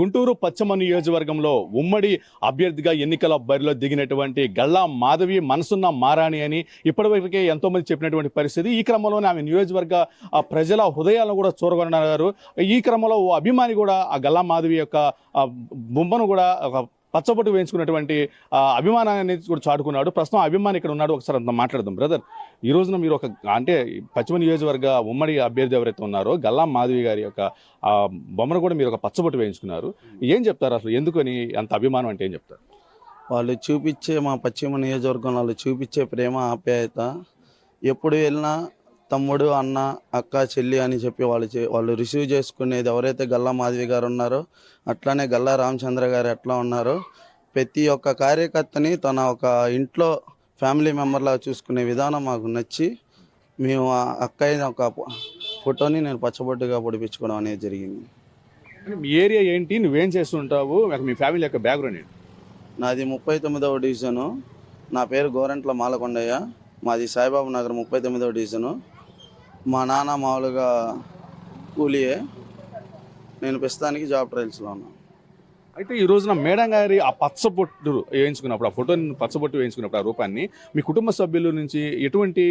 గుంటూరు పశ్చిమ నియోజకవర్గంలో ఉమ్మడి అభ్యర్థిగా ఎన్నికల బరిలో దిగినటువంటి గల్లా మాధవి మనసున్న మారాణి అని ఇప్పటివరకే ఎంతో మంది చెప్పినటువంటి పరిస్థితి. ఈ క్రమంలోనే ఆమె నియోజకవర్గ ప్రజల హృదయాలను కూడా చూరగొన్నారు ఈ క్రమంలో ఓ అభిమాని కూడా ఆ గల్లా మాధవి యొక్క బొమ్మను కూడా ఒక పచ్చబొట్టు వేయించుకున్నటువంటి ఆ అభిమానాన్ని కూడా చాటుకున్నాడు. ప్రస్తుతం ఆ అభిమాని ఇక్కడ ఉన్నాడు. ఒకసారి అంత మాట్లాడదాం బ్రదర్. ఈ రోజున మీరు ఒక అంటే పశ్చిమ నియోజకవర్గ ఉమ్మడి అభ్యర్థి ఎవరైతే ఉన్నారో గల్లా మాధవి గారి యొక్క బొమ్మను కూడా మీరు ఒక పచ్చబొట్టు వేయించుకున్నారు. ఏం చెప్తారు అసలు? ఎందుకని అంత అభిమానం అంటే ఏం చెప్తారు? వాళ్ళు చూపించే మా పశ్చిమ నియోజకవర్గం వాళ్ళు చూపించే ప్రేమ ఆప్యాయత ఎప్పుడు వెళ్ళినా తమ్ముడు అన్న అక్క చెల్లి అని చెప్పి వాళ్ళు చే- వాళ్ళు రిసీవ్ చేసుకునేది ఎవరైతే గల్లా మాధవి గారు ఉన్నారో అట్లానే గల్లా రామచంద్ర గారు ఎట్లా ఉన్నారో ప్రతి ఒక్క కార్యకర్తని తన ఒక ఇంట్లో ఫ్యామిలీ మెంబర్లా చూసుకునే విధానం మాకు నచ్చి మేము ఆ అక్కయ్య ఒక ఫోటోని నేను పచ్చబొట్టుగా పొడిపించుకోవడం అనేది జరిగింది. ఏరియా ఏంటి? నువ్వేం చేస్తుంటావు? నాకు మీ ఫ్యామిలీ యొక్క బ్యాక్గ్రౌండ్ ఏంటి? నాది ముప్పై తొమ్మిదవ డివిజను. నా పేరు గోరంట్ల మాలకొండయ్య. మాది సాయిబాబు నగర్ ముప్పై తొమ్మిదవ డివిజను. మా నాన్న మామూలుగా కూలియే. నేను ప్రస్తుతానికి జాబ్ ట్రయల్స్లో ఉన్నాను అయితే ఈ రోజున మేడం గారి ఆ పచ్చబొట్టు వేయించుకున్నప్పుడు ఆ ఫోటోని పచ్చబొట్టు వేయించుకున్నప్పుడు ఆ రూపాన్ని మీ కుటుంబ సభ్యుల నుంచి ఎటువంటి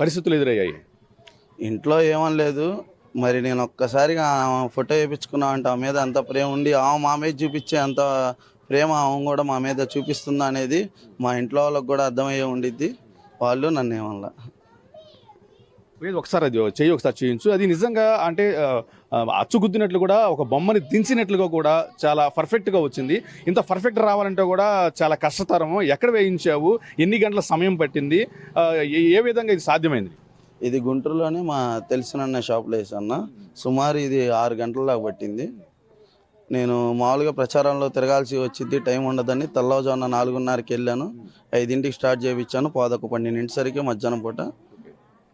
పరిస్థితులు ఎదురయ్యాయి? ఇంట్లో ఏమనలేదు మరి నేను ఒక్కసారిగా ఫోటో వేయించుకున్నా అంటే ఆ మీద అంత ప్రేమ ఉండి ఆమె మా మీద చూపించే అంత ప్రేమ ఆమె కూడా మా మీద చూపిస్తుందా అనేది మా ఇంట్లో వాళ్ళకి కూడా అర్థమయ్యే ఉండిద్ది. వాళ్ళు నన్ను ఏమనలా. లేదు ఒకసారి అది చెయ్యి ఒకసారి చేయించు. అది నిజంగా అంటే అచ్చుగుద్దినట్లు కూడా ఒక బొమ్మని దించినట్లుగా కూడా చాలా పర్ఫెక్ట్గా వచ్చింది. ఇంత పర్ఫెక్ట్ రావాలంటే కూడా చాలా కష్టతరము. ఎక్కడ వేయించావు? ఎన్ని గంటల సమయం పట్టింది? ఏ- విధంగా ఇది సాధ్యమైంది? ఇది గుంటూరులోనే మా తెలిసిన షాప్లో వేసన్న. సుమారు ఇది ఆరు గంటల దాకా పట్టింది. నేను మామూలుగా ప్రచారంలో తిరగాల్సి వచ్చింది. టైం ఉండదని తెల్లవారుజామున నాలుగున్నరకి వెళ్ళాను. ఐదింటికి స్టార్ట్ చేయించాను. పాదొక పన్నెండింటిసరికి మధ్యాహ్నం పూట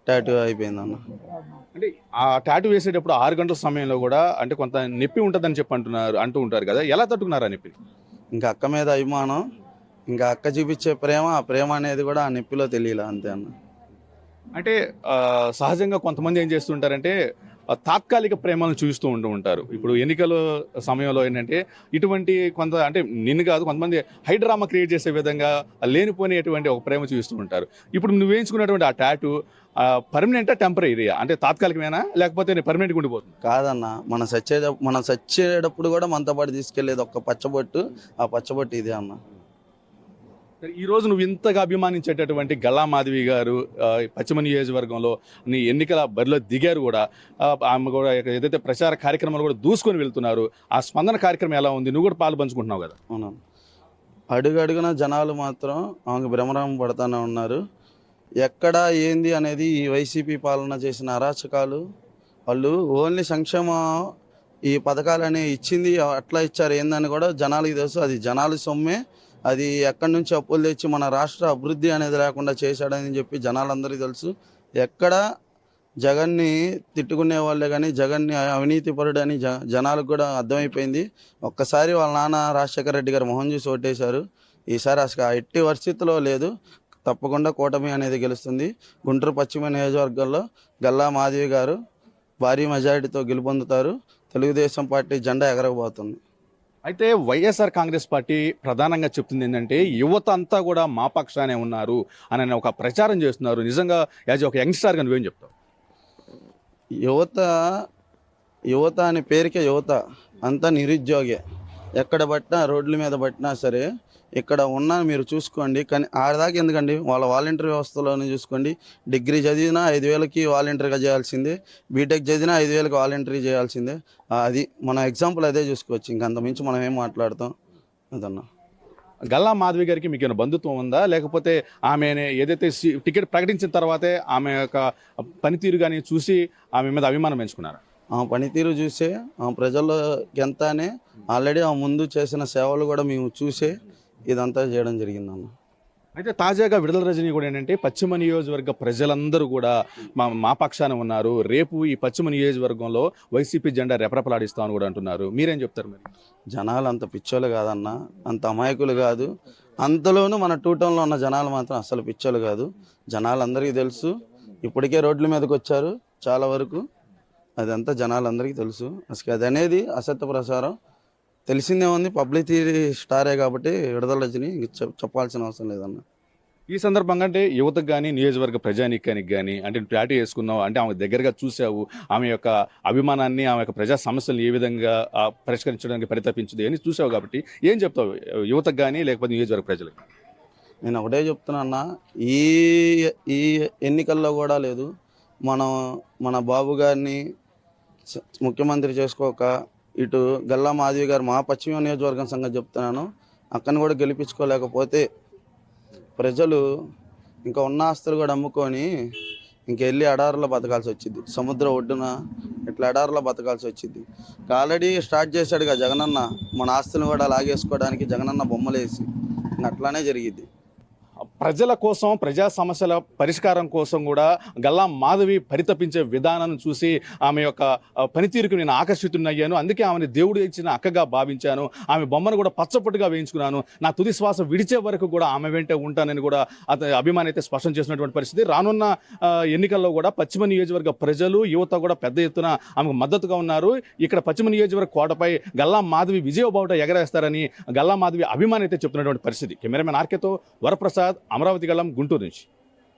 టాటూ అయిపోయింది అన్న అంటే ఆ టాటూ వేసేటప్పుడు ఆరు గంటల సమయంలో కూడా అంటే కొంత నొప్పి ఉంటుందని చెప్పి అంటున్నారు అంటూ ఉంటారు కదా. ఎలా తట్టుకున్నారు ఆ నొప్పి? ఇంకా అక్క మీద అభిమానం ఇంకా అక్క చూపించే ప్రేమ ఆ ప్రేమ అనేది కూడా ఆ నొప్పిలో తెలియలే అంతే అన్న. అంటే సహజంగా కొంతమంది ఏం చేస్తుంటారంటే తాత్కాలిక ప్రేమను చూస్తూ ఉంటూ ఉంటారు. ఇప్పుడు ఎన్నికల సమయంలో ఏంటంటే ఇటువంటి కొంత అంటే నిన్ను కాదు కొంతమంది హైడ్రామా క్రియేట్ చేసే విధంగా లేనిపోయినటువంటి ఒక ప్రేమ చూస్తూ ఉంటారు. ఇప్పుడు నువ్వు వేయించుకున్నటువంటి ఆ టాటూ పర్మనెంటా టెంపరీ అంటే తాత్కాలికమేనా? లేకపోతే పర్మనెంట్గా ఉండిపోతుంది కాదన్న మనం సచ్చే మనం సచ్చేటప్పుడు కూడా మనతో పాటు తీసుకెళ్ళేది ఒక పచ్చబొట్టు ఆ పచ్చబొట్టు ఇదే అన్న. ఈ రోజు నువ్వు ఇంతగా అభిమానించేటటువంటి గల్లా మాధవి గారు పశ్చిమ నియోజకవర్గంలో నీ ఎన్నికల బరిలో దిగారు కూడా. ఆమె కూడా ఏదైతే ప్రచార కార్యక్రమాలు కూడా దూసుకొని వెళ్తున్నారు ఆ స్పందన కార్యక్రమం ఎలా ఉంది? నువ్వు కూడా పాలు పంచుకుంటున్నావు కదా. అవును. అడుగడుగున జనాలు మాత్రం ఆమెకు భ్రమరం పడుతూనే ఉన్నారు. ఎక్కడ ఏంది అనేది ఈ వైసీపీ పాలన చేసిన అరాచకాలు. వాళ్ళు ఓన్లీ సంక్షేమ ఈ పథకాలని ఇచ్చింది అట్లా ఇచ్చారు ఏందని కూడా జనాలకి తెలుసు. అది జనాల సొమ్మే అది ఎక్కడి నుంచి అప్పులు తెచ్చి మన రాష్ట్ర అభివృద్ధి అనేది లేకుండా చేశాడని చెప్పి జనాలందరికీ తెలుసు. ఎక్కడ జగన్ని తిట్టుకునే వాళ్ళే కానీ జగన్ని అవినీతిపరుడు అని జ జనాలకు కూడా అర్థమైపోయింది. ఒక్కసారి వాళ్ళ నాన్న రాజశేఖర రెడ్డి గారు మొహం చూసి ఓటేశారు ఈసారి అసలు ఆ ఎట్టి పరిస్థితిలో లేదు. తప్పకుండా కూటమి అనేది గెలుస్తుంది. గుంటూరు పశ్చిమ నియోజకవర్గంలో గల్లా మాధవి గారు భారీ మెజారిటీతో గెలుపొందుతారు. తెలుగుదేశం పార్టీ జెండా ఎగరబోతుంది. అయితే వైఎస్ఆర్ కాంగ్రెస్ పార్టీ ప్రధానంగా చెప్తుంది ఏంటంటే యువత అంతా కూడా మా పక్షానే ఉన్నారు అని ఒక ప్రచారం చేస్తున్నారు. నిజంగా యాజ్ ఒక యంగ్స్టర్గా నువ్వేం చెప్తావు? యువత యువత అనే పేరుకే యువత. అంతా నిరుద్యోగే. ఎక్కడ పట్టినా రోడ్ల మీద పట్టినా సరే ఇక్కడ ఉన్నా మీరు చూసుకోండి. కానీ ఆడదాకా ఎందుకండి? వాళ్ళ వాలంటీర్ వ్యవస్థలోనే చూసుకోండి. డిగ్రీ చదివినా ఐదు వేలకి వాలంటీర్గా చేయాల్సిందే. బీటెక్ చదివినా ఐదు వేలకి వాలంటీర్ చేయాల్సిందే. అది మన ఎగ్జాంపుల్ అదే చూసుకోవచ్చు. ఇంకంత మించి మనం ఏం మాట్లాడతాం? అదన్నా. గల్లా మాధవి గారికి మీకు ఏమైనా బంధుత్వం ఉందా? లేకపోతే ఆమె ఏదైతే సి- టికెట్ ప్రకటించిన తర్వాతే ఆమె యొక్క పనితీరు కానీ చూసి ఆమె మీద అభిమానం పెంచుకున్నారా ఆమె పనితీరు చూసే ఆమె ప్రజల్లో ఎంతనే ఆల్రెడీ ఆమె ముందు చేసిన సేవలు కూడా మేము చూసే ఇదంతా చేయడం జరిగిందన్న. అయితే తాజాగా విడుదల రజని కూడా ఏంటంటే పశ్చిమ నియోజకవర్గ ప్రజలందరూ కూడా మా మా పక్షాన ఉన్నారు. రేపు ఈ పశ్చిమ నియోజకవర్గంలో వైసీపీ జెండా రెపరెపలాడిస్తామని కూడా అంటున్నారు. మీరేం చెప్తారు మరి? జనాలు అంత పిచ్చోళ్ళు కాదన్న అంత అమాయకులు కాదు. అంతలోనూ మన టూ టౌన్లో ఉన్న జనాలు మాత్రం అసలు పిచ్చోళ్ళు కాదు. జనాలందరికీ తెలుసు. ఇప్పటికే రోడ్ల మీదకి వచ్చారు చాలా వరకు. అదంతా జనాలందరికీ తెలుసు. అసలు అది అనేది అసత్య ప్రసారం. తెలిసిందే ఉంది పబ్లిసిటీ స్టారే కాబట్టి విడుదల రజని ఇంక చెప్- చెప్పాల్సిన అవసరం లేదన్న. ఈ సందర్భంగా అంటే యువతకు కానీ నియోజకవర్గ ప్రజానీకానికి కానీ అంటే ప్లాటీ వేసుకున్నావు అంటే ఆమె దగ్గరగా చూసావు ఆమె యొక్క అభిమానాన్ని ఆమె యొక్క ప్రజా సమస్యలను ఏ విధంగా పరిష్కరించడానికి పరితపించింది అని చూసావు కాబట్టి ఏం చెప్తావు? యువతకు కానీ లేకపోతే నియోజకవర్గ ప్రజలకు? నేను ఒకటే చెప్తున్నా ఈ ఈ ఎన్నికల్లో కూడా లేదు. మనం మన బాబు గారిని ముఖ్యమంత్రి చేసుకోక ఇటు గల్లా మాధవి గారు మా పశ్చిమ నియోజకవర్గం సంగతి చెప్తున్నాను. అక్కని కూడా గెలిపించుకోలేకపోతే ప్రజలు ఇంకా ఉన్న ఆస్తులు కూడా అమ్ముకొని ఇంకెళ్ళి ఎడారిలో బతకాల్సి వచ్చింది. సముద్ర ఒడ్డున ఇట్లా ఎడారిలో బతకాల్సి వచ్చింది. ఆల్రెడీ స్టార్ట్ చేశాడుగా జగనన్న. మన ఆస్తులను కూడా లాగేసుకోవడానికి జగనన్న బొమ్మలేసి. అట్లానే జరిగింది. ప్రజల కోసం ప్రజా సమస్యల పరిష్కారం కోసం కూడా గల్లా మాధవి పరితపించే విధానాన్ని చూసి ఆమె యొక్క పనితీరుకు నేను ఆకర్షితున్నయ్యాను అందుకే ఆమెను దేవుడు ఇచ్చిన అక్కగా భావించాను. ఆమె బొమ్మను కూడా పచ్చపొట్టుగా వేయించుకున్నాను. నా తుది శ్వాస విడిచే వరకు కూడా ఆమె వెంటే ఉంటానని కూడా అతని అభిమాని అయితే స్పష్టం చేసినటువంటి పరిస్థితి. రానున్న ఎన్నికల్లో కూడా పశ్చిమ నియోజకవర్గ ప్రజలు యువత కూడా పెద్ద ఎత్తున ఆమెకు మద్దతుగా ఉన్నారు. ఇక్కడ పశ్చిమ నియోజకవర్గ కోటపై గల్లా మాధవి విజయ బావుట ఎగరేస్తారని గల్లా మాధవి అభిమాని అయితే చెప్తున్నటువంటి పరిస్థితి. కెమెరామెన్ ఆర్కేతో వరప్రసాద్ అమరావతి గళం గుంటూరు నుంచి.